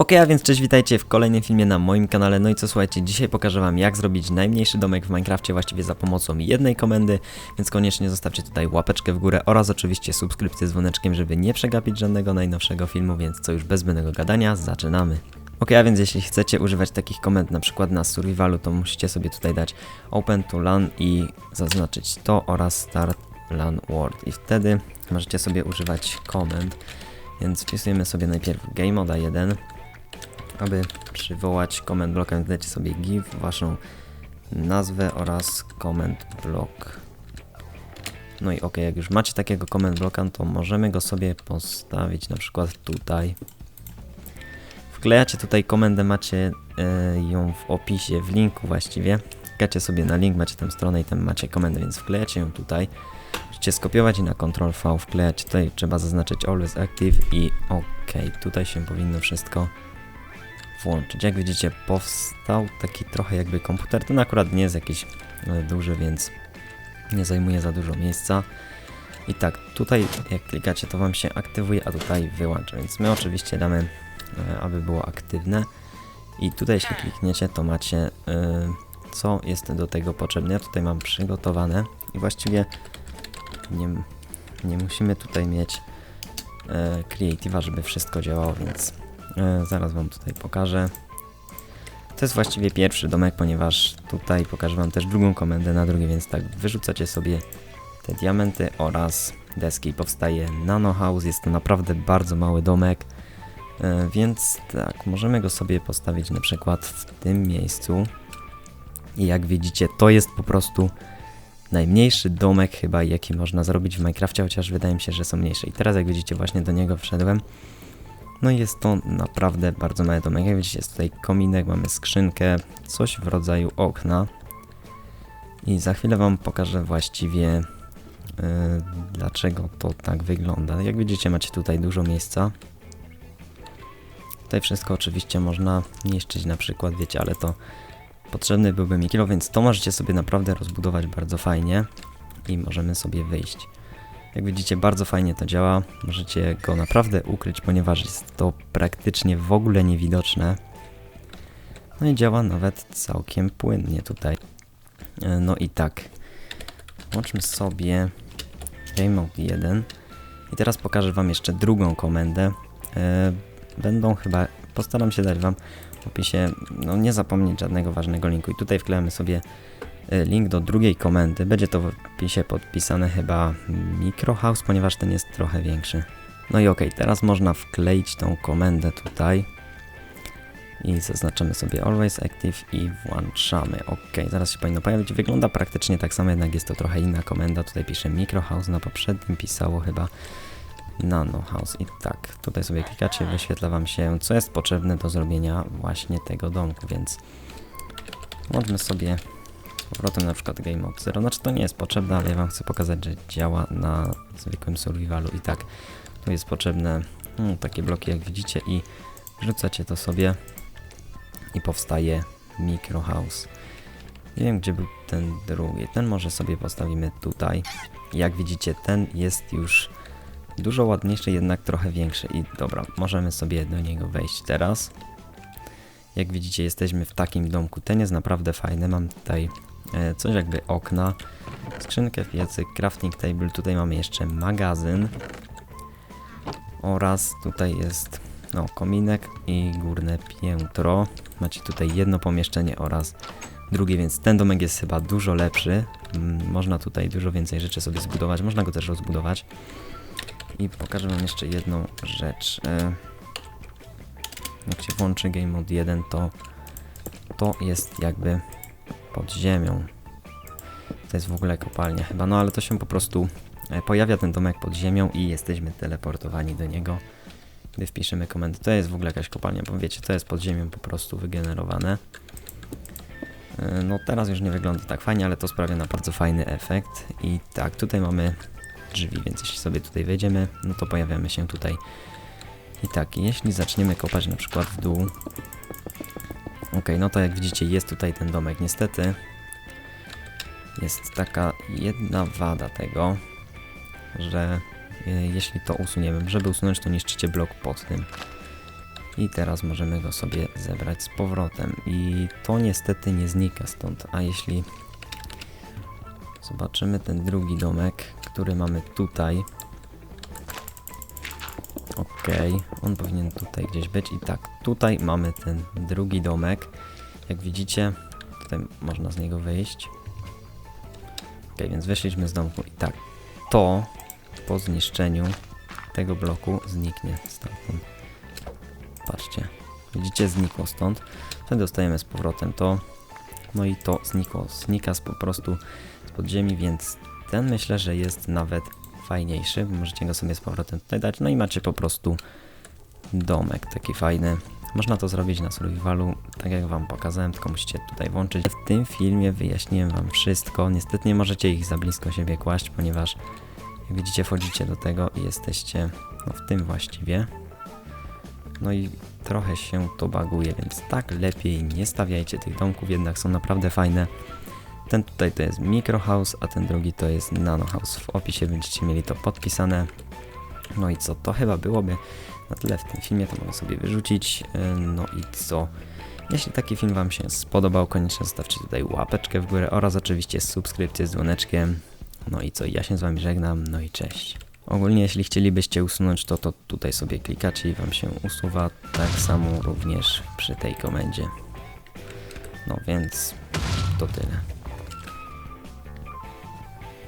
Ok, a więc cześć, witajcie w kolejnym filmie na moim kanale. No i co słuchajcie, dzisiaj pokażę wam jak zrobić najmniejszy domek w Minecrafcie właściwie za pomocą jednej komendy, więc koniecznie zostawcie tutaj łapeczkę w górę oraz oczywiście subskrypcję z dzwoneczkiem, żeby nie przegapić żadnego najnowszego filmu, więc co już bez zbędnego gadania, zaczynamy. Ok, a więc jeśli chcecie używać takich komend na przykład na survivalu, to musicie sobie tutaj dać open to LAN i zaznaczyć to oraz start LAN world i wtedy możecie sobie używać komend, więc wpisujemy sobie najpierw game moda 1 aby przywołać comment blockiem dajcie sobie give, waszą nazwę oraz comment block. No i ok, jak już macie takiego comment blocka, to możemy go sobie postawić na przykład tutaj. Wklejacie tutaj komendę, macie e, ją w opisie, w linku właściwie. Klikacie sobie na link, macie tę stronę i tam macie komendę, więc wklejacie ją tutaj. Musicie skopiować i na Ctrl V wklejać. Tutaj trzeba zaznaczyć always active i ok, tutaj się powinno wszystko włączyć. Jak widzicie, powstał taki trochę jakby komputer. Ten akurat nie jest jakiś e, duży, więc nie zajmuje za dużo miejsca. I tak, tutaj jak klikacie, to Wam się aktywuje, a tutaj wyłącza. Więc my oczywiście damy, e, aby było aktywne. I tutaj jeśli klikniecie, to macie e, co jest do tego potrzebne. Ja tutaj mam przygotowane i właściwie nie, nie musimy tutaj mieć Creative'a, żeby wszystko działało, więc zaraz Wam tutaj pokażę. To jest właściwie pierwszy domek, ponieważ tutaj pokażę Wam też drugą komendę na drugi, więc tak, wyrzucacie sobie te diamenty oraz deski. Powstaje Nano House, jest to naprawdę bardzo mały domek, e, więc tak, możemy go sobie postawić na przykład w tym miejscu. I jak widzicie, to jest po prostu najmniejszy domek chyba, jaki można zrobić w Minecrafcie, chociaż wydaje mi się, że są mniejsze. I teraz jak widzicie, właśnie do niego wszedłem. No i jest to naprawdę bardzo mały domek. Jak widzicie, jest tutaj kominek, mamy skrzynkę, coś w rodzaju okna. I za chwilę Wam pokażę właściwie yy, dlaczego to tak wygląda. Jak widzicie, macie tutaj dużo miejsca. Tutaj wszystko oczywiście można niszczyć na przykład, wiecie, ale to potrzebny byłby mi kilo, więc to możecie sobie naprawdę rozbudować bardzo fajnie i możemy sobie wyjść. Jak widzicie, bardzo fajnie to działa. Możecie go naprawdę ukryć, ponieważ jest to praktycznie w ogóle niewidoczne. No i działa nawet całkiem płynnie tutaj. E, no i tak. Włączmy sobie Game Mode 1. I teraz pokażę Wam jeszcze drugą komendę. E, będą chyba, postaram się dać Wam w opisie, no nie zapomnieć żadnego ważnego linku. I tutaj wklejamy sobie link do drugiej komendy. Będzie to w opisie podpisane chyba Microhouse, ponieważ ten jest trochę większy. No i ok, teraz można wkleić tą komendę tutaj i zaznaczamy sobie Always Active i włączamy. Ok, zaraz się powinno pojawić. Wygląda praktycznie tak samo, jednak jest to trochę inna komenda. Tutaj pisze Microhouse, na poprzednim pisało chyba Nano House. I tak, tutaj sobie klikacie, wyświetla Wam się, co jest potrzebne do zrobienia właśnie tego domku, więc włączmy sobie powrotem na przykład Game Mode 0. Znaczy to nie jest potrzebne, ale ja Wam chcę pokazać, że działa na zwykłym survivalu i tak tu jest potrzebne hmm, takie bloki jak widzicie i wrzucacie to sobie i powstaje Micro House. Nie wiem gdzie był ten drugi, ten może sobie postawimy tutaj. Jak widzicie ten jest już dużo ładniejszy, jednak trochę większy i dobra, możemy sobie do niego wejść teraz. Jak widzicie jesteśmy w takim domku, ten jest naprawdę fajny, mam tutaj coś jakby okna, skrzynkę, piecyk, crafting table, tutaj mamy jeszcze magazyn oraz tutaj jest no, kominek i górne piętro. Macie tutaj jedno pomieszczenie oraz drugie, więc ten domek jest chyba dużo lepszy. Mm, można tutaj dużo więcej rzeczy sobie zbudować, można go też rozbudować. I pokażę wam jeszcze jedną rzecz. E, jak się włączy Game Mode 1, to to jest jakby pod ziemią. To jest w ogóle kopalnia chyba, no ale to się po prostu e, pojawia ten domek pod ziemią i jesteśmy teleportowani do niego. Gdy wpiszemy komendę, to jest w ogóle jakaś kopalnia, bo wiecie, to jest pod ziemią po prostu wygenerowane. E, no teraz już nie wygląda tak fajnie, ale to sprawia na bardzo fajny efekt. I tak, tutaj mamy drzwi, więc jeśli sobie tutaj wejdziemy, no to pojawiamy się tutaj. I tak, jeśli zaczniemy kopać na przykład w dół, Ok, no to jak widzicie jest tutaj ten domek. Niestety jest taka jedna wada tego, że e, jeśli to usuniemy, żeby usunąć to niszczycie blok pod tym. I teraz możemy go sobie zebrać z powrotem. I to niestety nie znika stąd. A jeśli zobaczymy ten drugi domek, który mamy tutaj. Okej, on powinien tutaj gdzieś być. I tak, tutaj mamy ten drugi domek. Jak widzicie, tutaj można z niego wyjść. Ok, więc wyszliśmy z domku i tak, to po zniszczeniu tego bloku zniknie stamtąd. Patrzcie, widzicie, znikło stąd. Wtedy dostajemy z powrotem to. No i to znikło, znika po prostu z podziemi, więc ten myślę, że jest nawet fajniejszy. Możecie go sobie z powrotem tutaj dać. No i macie po prostu domek taki fajny. Można to zrobić na survivalu, tak jak wam pokazałem, tylko musicie tutaj włączyć. W tym filmie wyjaśniłem wam wszystko. Niestety nie możecie ich za blisko siebie kłaść, ponieważ jak widzicie wchodzicie do tego i jesteście no, w tym właściwie. No i trochę się to baguje, więc tak lepiej nie stawiajcie tych domków, jednak są naprawdę fajne. Ten tutaj to jest micro house, a ten drugi to jest nano house. W opisie będziecie mieli to podpisane. No i co, to chyba byłoby na tyle w tym filmie, to mogę sobie wyrzucić. Yy, No i co? Jeśli taki film Wam się spodobał, koniecznie zostawcie tutaj łapeczkę w górę oraz oczywiście subskrypcję z dzwoneczkiem. No i co, ja się z Wami żegnam, no i cześć. Ogólnie jeśli chcielibyście usunąć to, to tutaj sobie klikacie i Wam się usuwa, tak samo również przy tej komendzie. No więc to tyle.